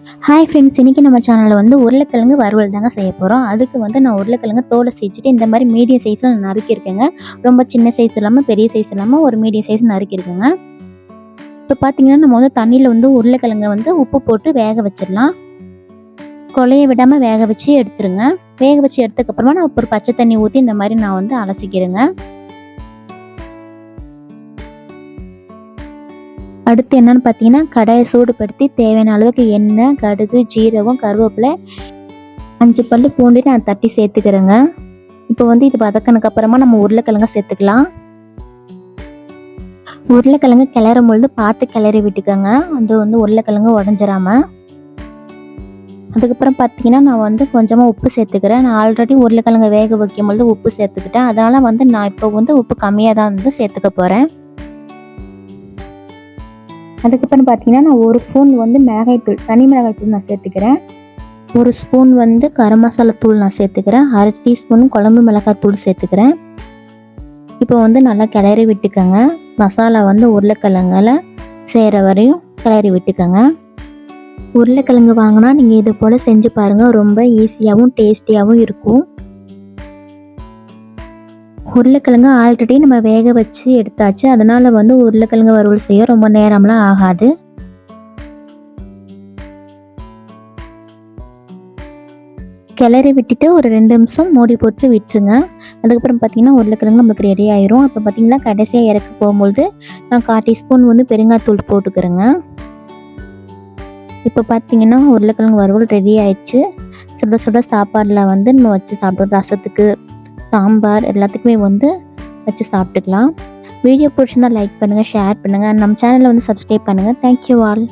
Hi friends இன்றைக்கி நம்ம சேனலில் வந்து உருளைக்கிழங்கு வறுவல் தாங்க செய்ய போகிறோம் அதுக்கு வந்து நான் உருளைக்கிழங்கு தோலை செஞ்சுட்டு இந்த மாதிரி மீடியம் சைஸில் நான் நறுக்கியிருக்கேங்க ரொம்ப சின்ன சைஸ் இல்லாமல் பெரிய சைஸ் இல்லாமல் ஒரு மீடியம் சைஸ் நறுக்கியிருக்கேங்க இப்போ பார்த்தீங்கன்னா நம்ம வந்து தண்ணியில் வந்து உருளைக்கிழங்கை வந்து உப்பு போட்டு வேக வச்சிடலாம். கொலைய விடாமல் வேக வச்சு எடுத்துருங்க. வேக வச்சு எடுத்ததுக்கப்புறமா நான் ஒரு பச்சை தண்ணி ஊற்றி இந்த மாதிரி நான் வந்து அலசிக்கிறேங்க. அடுத்து என்னன்னு பார்த்தீங்கன்னா கடாயை சூடுபடுத்தி தேவையான அளவுக்கு எண்ணெய் கடுகு ஜீரகம் கருவேப்பிலை அஞ்சு பல்லு பூண்டு நான் தட்டி சேர்த்துக்கிறேங்க. இப்போ வந்து இது வதக்கினதுக்கு அப்புறமா நம்ம உருளைக்கிழங்க சேர்த்துக்கலாம். உருளைக்கிழங்கு கிளறும் பொழுது பார்த்து கிளறி விட்டுக்கோங்க. அது வந்து உருளைக்கிழங்கு உடஞ்சிராம. அதுக்கப்புறம் பார்த்தீங்கன்னா நான் வந்து கொஞ்சமாக உப்பு சேர்த்துக்கிறேன். நான் ஆல்ரெடி உருளைக்கிழங்கு வேக வைக்கும் பொழுது உப்பு சேர்த்துக்கிட்டேன். அதனால் வந்து நான் இப்போ வந்து உப்பு கம்மியாக தான் வந்து சேர்த்துக்க போகிறேன் அதுக்கப்புறம் பார்த்தீங்கன்னா நான் ஒரு ஸ்பூன் வந்து மிளகாய்த்தூள் தனி மிளகாய்த்தூள் நான் சேர்த்துக்கிறேன். ஒரு ஸ்பூன் வந்து கரம் மசாலா தூள் நான் சேர்த்துக்கிறேன். அரை டீஸ்பூன் குழம்பு மிளகாய் தூள் சேர்த்துக்கிறேன். இப்போ வந்து நல்லா கிளறி விட்டுக்கோங்க. மசாலா வந்து உருளைக்கிழங்குல செய்கிற வரையும் கிளறி விட்டுக்கோங்க. உருளைக்கிழங்கு வாங்கினா நீங்கள் இது போல் செஞ்சு பாருங்கள் ரொம்ப ஈஸியாகவும் டேஸ்டியாகவும் இருக்கும். உருளைக்கிழங்கு ஆல்ரெடி நம்ம வேக வச்சு எடுத்தாச்சு. அதனால் வந்து உருளைக்கிழங்கு வறுவல் செய்ய ரொம்ப நேரம்லாம் ஆகாது. கிளறி விட்டுட்டு ஒரு ரெண்டு நிமிஷம் மூடி போட்டு விட்டுருங்க. அதுக்கப்புறம் பார்த்தீங்கன்னா உருளைக்கிழங்கு நம்மளுக்கு ரெடி ஆயிரும். அப்போ பார்த்தீங்கன்னா கடைசியாக இறக்க போகும்போது நான் கால் டீஸ்பூன் வந்து பெருங்காயத்தூள் போட்டுக்கிறேங்க. இப்போ பார்த்தீங்கன்னா உருளைக்கிழங்கு வறுவல் ரெடி ஆயிடுச்சு. சுட சுட சாப்பாடில் வந்து நம்ம வச்சு சாப்பிடுவோம் ரசத்துக்கு சாம்பார் எல்லாத்துக்குமே வந்து வச்சு சாப்பிட்டுக்கலாம். வீடியோ பிடிச்சிருந்தா லைக் பண்ணுங்கள் ஷேர் பண்ணுங்கள் நம்ம சேனலை வந்து சப்ஸ்கிரைப் பண்ணுங்கள் தேங்க்யூ ஆல்